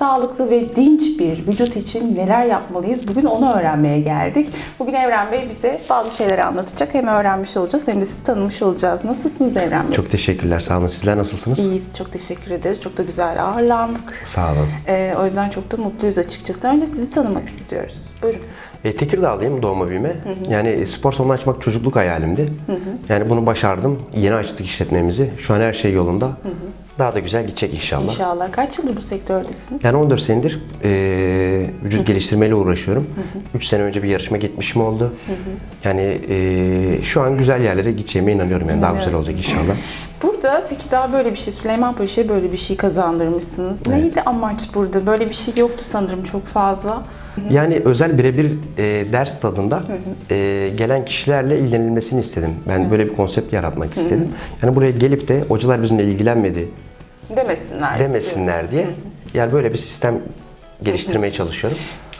sağlıklı ve dinç bir vücut için neler yapmalıyız? Bugün onu öğrenmeye geldik. Bugün Evren Bey bize bazı şeyleri anlatacak. Hem öğrenmiş olacağız hem de sizi tanımış olacağız. Nasılsınız Evren Bey? Çok teşekkürler. Sağ olun. Sizler nasılsınız? İyiyiz. Çok teşekkür ederiz. Çok da güzel ağırlandık. Sağ olun. Ee, o yüzden çok da mutluyuz açıkçası. Önce sizi tanımak istiyoruz. Buyurun. E, Tekirdağlıyım doğma büyüme. Yani e, spor salonu açmak çocukluk hayalimdi. Yani bunu başardım. Yeni açtık işletmemizi. Şu an her şey yolunda. Daha da güzel gidecek inşallah. İnşallah. Kaç yıldır bu sektördesin? Yani 14 senedir e, vücut geliştirmeyle uğraşıyorum. 3 sene önce bir yarışma gitmişim oldu. Yani e, şu an güzel yerlere gideceğime inanıyorum. Yani daha güzel olacak inşallah. Burada Tekirdağ böyle bir şey, Süleyman Paşa'ya böyle bir şey kazandırmışsınız. Neydi amaç burada? Böyle bir şey yoktu sanırım çok fazla. Yani özel birebir e, ders tadında e, gelen kişilerle ilgilenilmesini istedim. Ben böyle bir konsept yaratmak istedim. Yani buraya gelip de hocalar bizimle ilgilenmedi Demesinler. demesinler diye. Yani böyle bir sistem geliştirmeye çalışıyorum.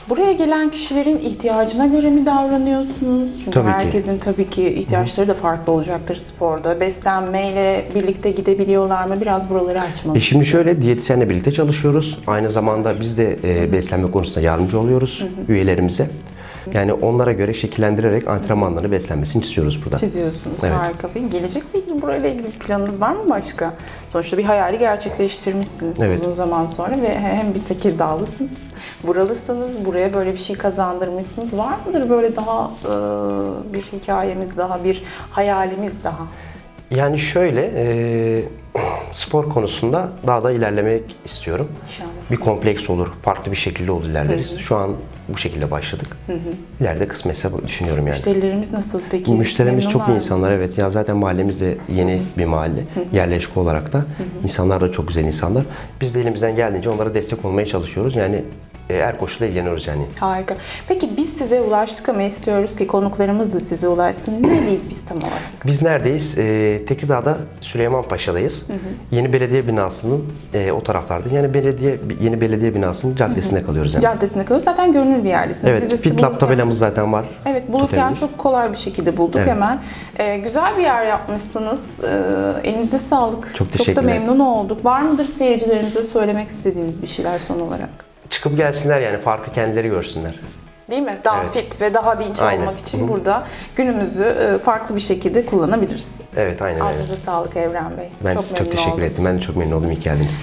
Buraya gelen kişilerin ihtiyacına göre mi davranıyorsunuz? Çünkü Tabii ki. herkesin tabii ki ihtiyaçları da farklı olacaktır sporda. Beslenmeyle birlikte gidebiliyorlar mı? Biraz buraları açmak E şimdi şöyle diyetisyenle birlikte çalışıyoruz. Aynı zamanda biz de e, beslenme konusunda yardımcı oluyoruz üyelerimize. Yani onlara göre şekillendirerek antrenmanlarını beslenmesini istiyoruz burada. çiziyorsunuz. Evet. Harika. Peki gelecekle ilgili burayla ilgili bir planınız var mı başka? Sonuçta bir hayali gerçekleştirmişsiniz Evet. uzun zaman sonra ve hem bir Tekirdağlısınız, buralısınız, buraya böyle bir şey kazandırmışsınız. Var mıdır böyle daha bir hikayemiz daha, bir hayalimiz daha? Yani şöyle e, spor konusunda daha da ilerlemek istiyorum. İnşallah. Bir kompleks olur, farklı bir şekilde olur ilerleriz. Şu an bu şekilde başladık. İleride kısmetse düşünüyorum yani. Müşterilerimiz nasıl peki? Müşterimiz çok iyi insanlar evet. Ya zaten mahallemiz de yeni bir mahalle. Yerleşik olarak da. İnsanlar da çok güzel insanlar. Biz de elimizden geldiğince onlara destek olmaya çalışıyoruz. Yani her koşulda ilgileniyoruz yani. Harika. Peki biz size ulaştık ama istiyoruz ki konuklarımız da size ulaşsın. Neredeyiz biz tam olarak? Biz neredeyiz? Ee, Tekirdağ'da Süleyman Paşa'dayız. Yeni belediye binasının e, o taraflarda. Yani belediye yeni belediye binasının caddesinde kalıyoruz yani. Caddesinde kalıyoruz. Zaten görünür bir yerdesiniz. Biz de Evet, sizi Fit Lab tabelamız zaten var. Evet bulurken Totemimiz. çok kolay bir şekilde bulduk Evet. hemen. Ee, güzel bir yer yapmışsınız. Ee, elinize sağlık. Çok Çok da teşekkürler. memnun olduk. Var mıdır seyircilerimize söylemek istediğiniz bir şeyler son olarak? Çıkıp gelsinler yani farkı kendileri görsünler. Değil mi? Daha Evet. fit ve daha dinç Aynen. olmak için Hı burada günümüzü e, farklı bir şekilde kullanabiliriz. Evet aynen öyle. Ağzınıza sağlık Evren Bey. Ben çok çok, teşekkür oldum. ettim. Ben de çok memnun oldum. İyi geldiniz.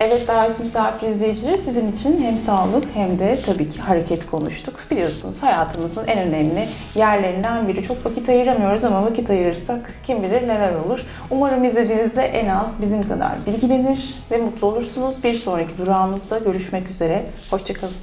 Evet davet misafir izleyicileri sizin için hem sağlık hem de tabii ki hareket konuştuk. Biliyorsunuz hayatımızın en önemli yerlerinden biri. Çok vakit ayıramıyoruz ama vakit ayırırsak kim bilir neler olur. Umarım izlediğinizde en az bizim kadar bilgilenir ve mutlu olursunuz. Bir sonraki durağımızda görüşmek üzere. Hoşçakalın.